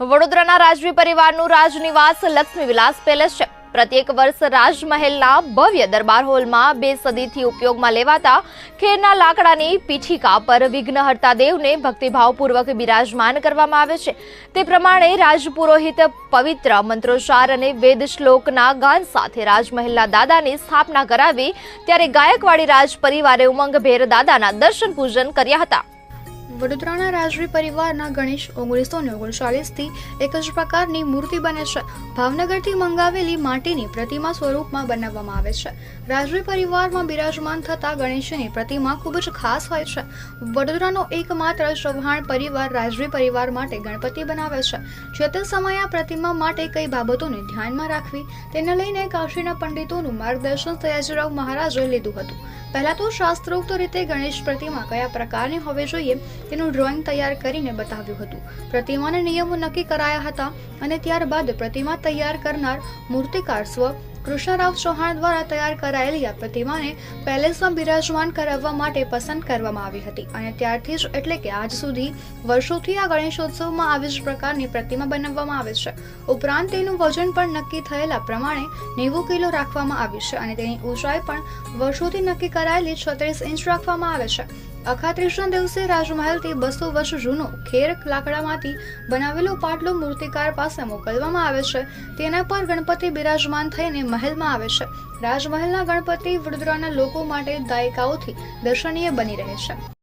વડોદરાના રાજવી પરિવારનું રાજનિવાસ લક્ષ્મી વિલાસ પેલેસ છે. પ્રત્યેક વર્ષ રાજમહેલના ભવ્ય દરબાર હોલમાં બે સદીથી ઉપયોગમાં લેવાતા ખેરના લાકડાની પીઠિકા પર વિઘ્નહર્તા દેવને ભક્તિભાવપૂર્વક બિરાજમાન કરવામાં આવે છે. તે પ્રમાણે રાજપુરોહિત પવિત્ર મંત્રોચ્ચાર અને વેદ શ્લોકના ગાન સાથે રાજમહેલના દાદાની સ્થાપના કરાવી, ત્યારે ગાયકવાડી રાજ પરિવારે ઉમંગભેર દાદાના દર્શન પૂજન કર્યા હતા. વડોદરાના રાજવી પરિવારના ગણેશ ઓગણીસો ને ઓગણચાલીસથી એક જ પ્રકારની મૂર્તિ બને છે. ભાવનગરથી મંગાવેલી માટીની પ્રતિમા સ્વરૂપમાં બનાવવામાં આવે છે. રાજવી પરિવારમાં બિરાજમાન થતા ગણેશની પ્રતિમા ખૂબ જ ખાસ હોય છે. વડોદરાનો એકમાત્ર ચૌહાણ પરિવાર રાજવી પરિવાર માટે ગણપતિ બનાવે છે. જે તે સમયે આ પ્રતિમા માટે કઈ બાબતોને ધ્યાનમાં રાખવી, તેને લઈને કાશીના પંડિતોનું માર્ગદર્શન સયાજીરાવ મહારાજે લીધું હતું. પહેલા તો શાસ્ત્રોક્ત રીતે ગણેશ પ્રતિમા કયા પ્રકારની હોવી જોઈએ તેનું ડ્રોઈંગ તૈયાર કરીને બતાવ્યું હતું. પ્રતિમાના નિયમો નક્કી કરાયા હતા અને ત્યારબાદ પ્રતિમા તૈયાર કરનાર મૂર્તિકાર સ્વ કૃષ્ણરાવ ચૌહાણ દ્વારા તૈયાર કરાયેલી આ પ્રતિમાને પેલેસમાં બિરાજમાન કરાવવા માટે પસંદ કરવામાં આવી હતી. અને ત્યારથી જ એટલે કે આજ સુધી વર્ષોથી આ ગણેશોત્સવમાં આવી જ પ્રકારની પ્રતિમા બનાવવામાં આવે છે. ઉપરાંત તેનું વજન પણ નક્કી થયેલા પ્રમાણે નેવું કિલો રાખવામાં આવ્યું છે અને તેની ઊંચાઈ પણ વર્ષોથી નક્કી કરાયેલી છત્રીસ ઇંચ રાખવામાં આવે છે. અખાત્રીસના દિવસે રાજમહેલથી બસો વર્ષ જૂનો ખેર લાકડામાંથી બનાવેલો પાટલો મૂર્તિકાર પાસે મોકલવામાં આવે છે. તેના પર ગણપતિ બિરાજમાન થઈને મહેલમાં આવે છે. રાજમહેલના ગણપતિ વડોદરાના લોકો માટે દાયકાઓથી દર્શનીય બની રહે છે.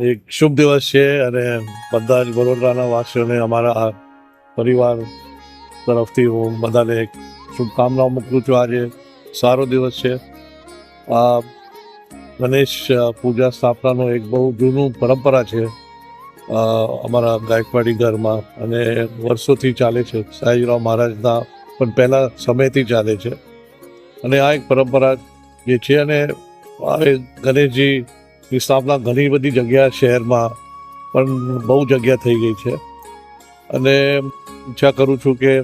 એક શુભ દિવસ છે અને બધા જ વડોદરાના વાસીઓને અમારા પરિવાર તરફથી હું બધાને એક શુભકામનાઓ મોકલું છું. આજે સારો દિવસ છે. આ ગણેશ પૂજા સ્થાપનાનો એક બહુ જૂનું પરંપરા છે. અમારા ગાયકવાડી ઘરમાં અને વર્ષોથી ચાલે છે. સાઈરાવ મહારાજના પણ પહેલાં સમયથી ચાલે છે. અને આ એક પરંપરા જે છે અને આ એક સ્થાપના ઘણી બધી જગ્યા શહેરમાં પણ બહુ જગ્યા થઈ ગઈ છે. અને ઈચ્છા કરું છું કે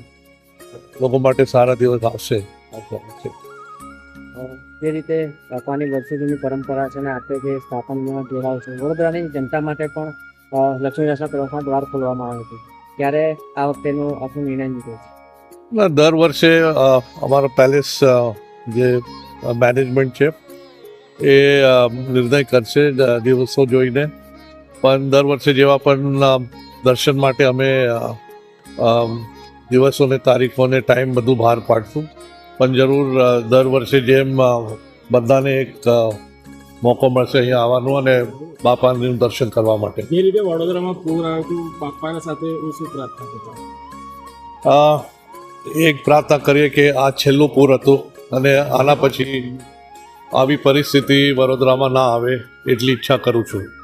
લોકો માટે સારા દિવસ આવશે. જે રીતે બાપાની વર્ષો પરંપરા છે અને આપણે જે સ્થાપનમાં જોડાવ છે વડોદરાની જનતા માટે પણ લક્ષ્મીદાસના લક્ષ્મી પ્રવાસના દ્વાર ખોલવામાં આવે છે. ત્યારે આ વખતેનું આપણું નિર્ણય લીધો છે. દર વર્ષે અમારો પેલેસ જે મેનેજમેન્ટ છે એ નિર્ણય કરશે દિવસો જોઈને. પણ દર વર્ષે જેવા પણ દર્શન માટે અમે દિવસોને તારીખોને ટાઈમ બધું બહાર પાડશું. પણ જરૂર દર વર્ષે જેમ બધાને એક મોકો મળશે અહીંયા આવવાનું અને બાપાનું દર્શન કરવા માટે. જે રીતે વડોદરામાં પૂર આવ્યું હતું બાપાના સાથે હું શું પ્રાર્થના કરતા? એક પ્રાર્થના કરીએ કે આ છેલ્લું પૂર હતું અને આના પછી આવી પરિસ્થિતિ વડોદરામાં ના આવે એટલી ઈચ્છા કરું છું.